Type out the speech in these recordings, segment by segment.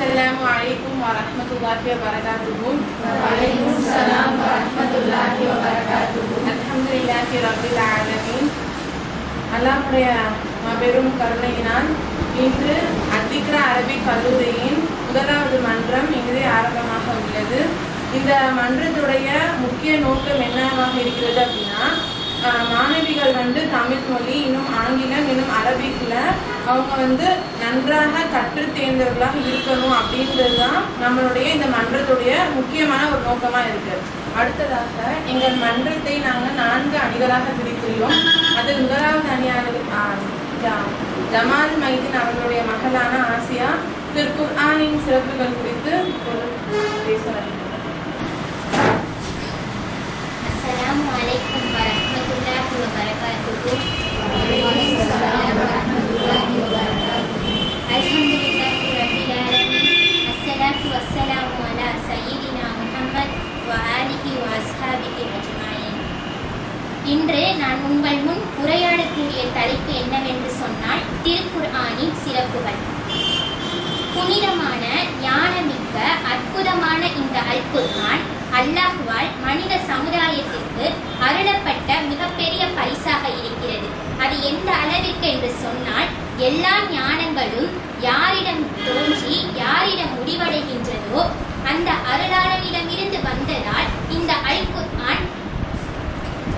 அஸ்ஸலாமு அலைக்கும் வரஹ்மத்துல்லாஹி வபரகாத்துஹு வலைக்கும் ஸலாம் வரஹ்மத்துல்லாஹி வபரகாத்துஹு அல்ஹம்துலில்லாஹி ரப்பில் ஆலமீன் அல்லாஹ்வுடைய பெரும் கருணையினால் இன்று அத்திக்ரா அரபி கல்லூரியின் முதலாவது மன்றம் இங்கே ஆரம்பமாக உள்ளது இந்த மன்றத்துடைய முக்கிய நோக்கம் என்னவாக இருக்கிறது அப்படின்னா மாணவிகள் வந்து தமிழ் மொழி இன்னும் ஆங்கிலம் இன்னும் அரபிக்கில் அவங்க வந்து நன்றாக கற்று தேர்ந்தவர்களாக இருக்கணும் அப்படின்றது தான் நம்மளுடைய இந்த மன்றத்துடைய முக்கியமான ஒரு நோக்கமாக இருக்கு. அடுத்ததாக எங்கள் மன்றத்தை நாங்கள் நான்கு அணிகளாக பிரித்துள்ளோம். அதில் முதலாவது அணியானது ஜமால் மைதீன் அவர்களுடைய மகளான ஆசியா திருக்குர்ஆனின் சிறப்புகள் குறித்து பேச வேண்டும் இன்று நான் உங்கள் முன் உரையாடக்கூடிய தலைப்பு என்னவென்று சொன்னால் திருக்குர்ஆனின் சிறப்புகள். புனிதமான ஞானமிக்க அற்புதமான இந்த அல் அல்லாஹுவால் மனித சமுதாயத்திற்கு அருளப்பட்ட மிகப்பெரிய பரிசாக இருக்கிறது. அது எந்த அளவிற்கு என்று சொன்னால் எல்லா ஞானங்களும் யாரிடம் தோன்றி யாரிடம் முடிவடைகின்றதோ அந்த அருளாளரிடமிருந்து வந்ததால் இந்த அல்குர்ஆன்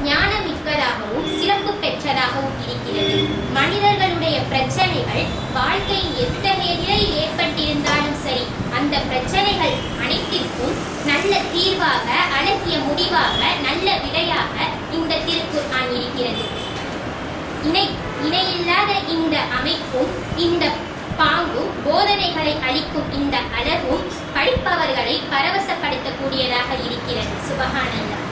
ஞானமிக்கதாகவும் சிறப்பு பெற்றதாகவும் இருக்கிறது. மனிதர்களுடைய பிரச்சனைகள் வாழ்க்கையின் எத்தகைய நிலையில் ஏற்பட்டிருந்தாலும் சரி அந்த பிரச்சனைகள் அனைத்திற்கும் நல்ல தீர்வாக அழகிய முடிவாக நல்ல விடையாக இந்த திருக்குர்ஆன் இருக்கிறது இணை இணையில்லாத இந்த அமைப்பும் இந்த பாங்கும் போதனைகளை அளிக்கும் இந்த அழகும் படிப்பவர்களை பரவசப்படுத்தக்கூடியதாக இருக்கிறது. சுபஹானல்லாஹ்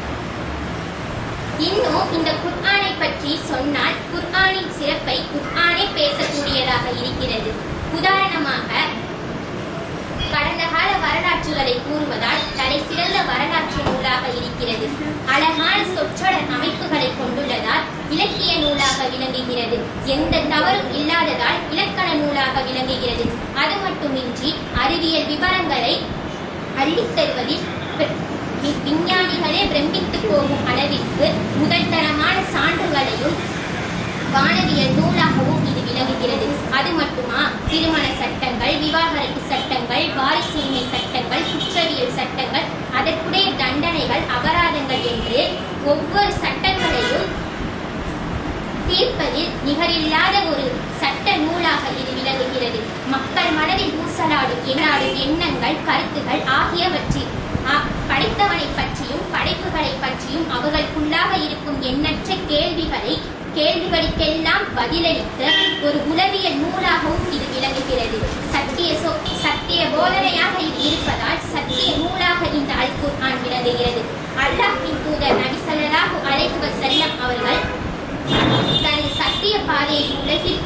இன்னும் இந்த குர்ஆனை பற்றி சொன்னால் குர்ஆனின் சிறப்பை குர்ஆனே பேசக்கூடியதாக இருக்கிறது. உதாரணமாக வரலாற்றுகளை கூறுவதால் தலை சிறந்த வரலாற்று நூலாக இருக்கிறது. அழகான சொற்றொடர் அமைப்புகளை கொண்டுள்ளதால் இலக்கிய நூலாக விளங்குகிறது. எந்த தவறும் இல்லாததால் இலக்கண நூலாக விளங்குகிறது. அது மட்டுமின்றி அறிவியல் விவரங்களை அள்ளித் தருவதில் விஞ்ஞானிகளே பிரமித்து போகும் அளவிற்கு முதல்தரமான சான்றுகளையும் வானவியல் நூலாகவும் இது விளங்குகிறது. அது மட்டுமா? திருமண சட்டங்கள் விவாகரத்து சட்டங்கள் வாரிசுரிமை சட்டங்கள் குற்றவியல் சட்டங்கள் அதற்குடைய தண்டனைகள் அபராதங்கள் என்று ஒவ்வொரு சட்டங்களையும் தீர்ப்பதில் நிகரில்லாத ஒரு சட்ட நூலாக இது விளங்குகிறது. மக்கள் மனதில் ஊசலாடும் எண்ணாடும் எண்ணங்கள் கருத்துகள் ஆகியவற்றில் படைத்தவனை பற்றியும் படைப்புகளை பற்றியும் அவர்களுக்குள்ளாக இருக்கும் எண்ணற்ற கேள்விகளை கேள்விகளுக்கெல்லாம் பதிலளித்த ஒரு உளவியல் நூலாகவும் இது விளங்குகிறது. சத்திய சத்திய போதனையாக இது இருப்பதால் சத்திய நூலாக இந்த அல் வருகிறது அல்லாஹின் தூதர் நபி சல்லாஹு அலைஹி செல்லம் அவர்கள் தனது சத்திய பாதையை உலகில்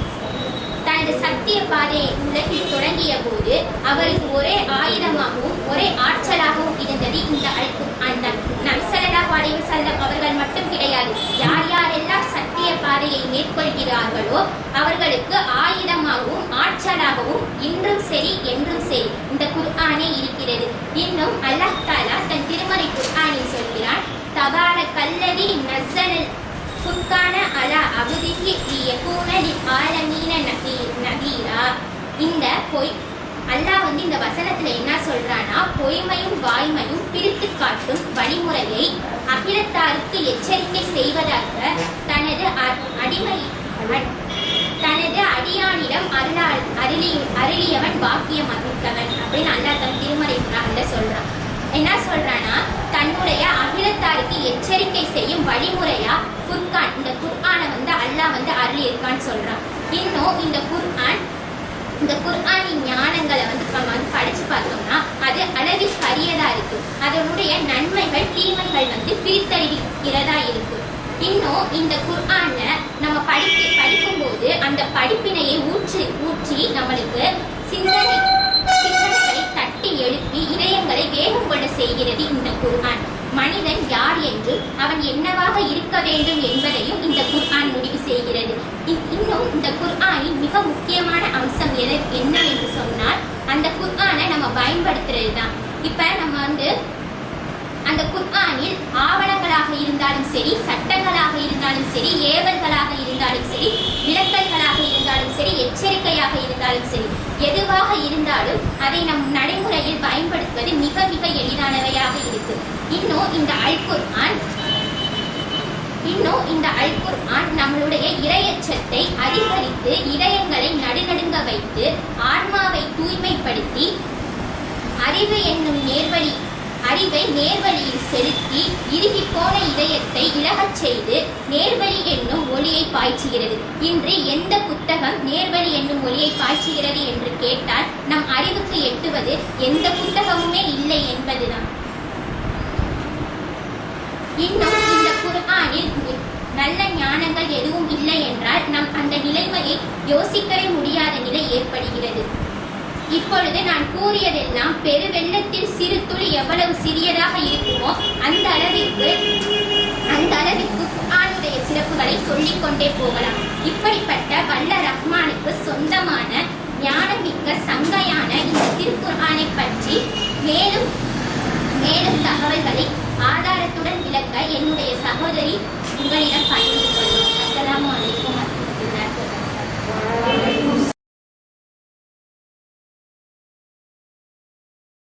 தனது சத்திய பாதையை உலகில் தொடங்கிய போது அவருக்கு ஒரே ஆயுதமாகவும் ஒரே ஆற்றலாகவும் இருந்தது இந்த அழைப்பு அந்த தான் நபிசல்லாஹு அலைஹி வஸல்லம் அவர்கள் மட்டும் கிடையாது. யார் யாரெல்லாம் சத்திய பாதையை மேற்கொள்கிறார்களோ அவர்களுக்கு ஆயுதமாகவும் ஆற்றலாகவும் இன்றும் சரி என்றும் சரி இந்த குர்ஆனே இருக்கிறது. இன்னும் அல்லாஹ் தாலா தன் திருமறை குர்ஆனில் சொல்கிறான் தபால கல்லதி நஸ்ஸல் ஃபுர்கான அலா அபுதிஹி லியகூன ஆலமீன நபீ நபீரா இந்த பொய் அல்லாஹ் வந்து இந்த வசனத்துல என்ன சொல்றானா பொய்மையும் வாய்மையும் பிரித்து காட்டும் வழிமுறையை அகிலத்தாருக்கு எச்சரிக்கை செய்வதாக தனது அடிமை தனது அடியானிடம் அருளால் அருளி அருளியவன் பாக்கியம் அளித்தவன் அப்படின்னு அல்லாஹ் தன் திருமறை குரான்ல சொல்றான். என்ன சொல்றானா தன்னுடைய அகிலத்தாருக்கு எச்சரிக்கை செய்யும் வழிமுறையா? குர்கான் இந்த குர்ஆனை வந்து அல்லாஹ் வந்து அருளி இருக்கான்னு சொல்றான். இன்னும் இந்த குர்ஆன் இந்த குர்ஆனின் ஞானங்களை வந்து நம்ம வந்து படிச்சு பார்த்தோம்னா அது அளவில் அரியதா இருக்கு. அதனுடைய நன்மைகள் தீமைகள் வந்து பிரித்தறிவிக்கிறதா இருக்கு. இன்னும் இந்த குர்ஆன நம்ம படிக்க படிக்கும்போது அந்த படிப்பினையை ஊற்றி ஊற்றி நம்மளுக்கு சிந்தனை சிந்தனைகளை தட்டி எழுப்பி இதயங்களை வேகம் செய்கிறது இந்த குர்ஆன். மனிதன் யார் என்றும் அவன் என்னவாக இருக்க வேண்டும் என்பதையும் இந்த குர்ஆன் முடிவு செய்கிறது இ- இன்னும் இந்த குர்ஆனின் மிக முக்கியமான அம்சம் எது என்ன என்று சொன்னால் அந்த குர்ஆனை நம்ம சரி ஏவல்களாக இருந்தாலும் சரி விளக்கல்களாக இருந்தாலும் சரி எச்சரிக்கையாக இருந்தாலும் சரி எதுவாக இருந்தாலும் அதை நம் நடைமுறையில் பயன்படுத்துவது மிக மிக எளிதானவையாக இருக்கு. இன்னும் இந்த அல்குர் ஆன் இன்னும் இந்த அல்குர் ஆன் நம்மளுடைய இரையச்சத்தை அதிகரித்து இதயங்களை நடுநடுங்க வைத்து ஆன்மாவை தூய்மைப்படுத்தி அறிவு என்னும் நேர்வழி அறிவை நேர்வழியில் செலுத்தி இறுகி போன இதயத்தை இழகச் செய்து நேர்வழி என்னும் ஒளியை பாய்ச்சுகிறது. இன்று எந்த புத்தகம் நேர்வழி என்னும் ஒளியை பாய்ச்சுகிறது என்று கேட்டால் நம் அறிவுக்கு எட்டுவது எந்த புத்தகமுமே இல்லை என்பதுதான். இன்னும் இந்த குர்ஆனில் நல்ல ஞானங்கள் எதுவும் இல்லை என்றால் நம் அந்த நிலைமையை யோசிக்கவே முடியாத நிலை ஏற்படுகிறது. இப்பொழுது நான் கூறியதெல்லாம் பெருவெள்ளத்தில் சிறு துளி எவ்வளவு சிறியதாக இருக்குமோ அந்த அளவிற்கு அந்த அளவிற்கு குர்ஆனுடைய சிறப்புகளை சொல்லிக் கொண்டே போகலாம். இப்படிப்பட்ட வல்ல ரஹ்மானுக்கு சொந்தமான ஞானமிக்க சங்கையான இந்த திருக்குர்ஆனை பற்றி மேலும் மேலும் தகவல்களை ஆதாரத்துடன் விளக்க என்னுடைய சகோதரி உங்களிடம் பயந்து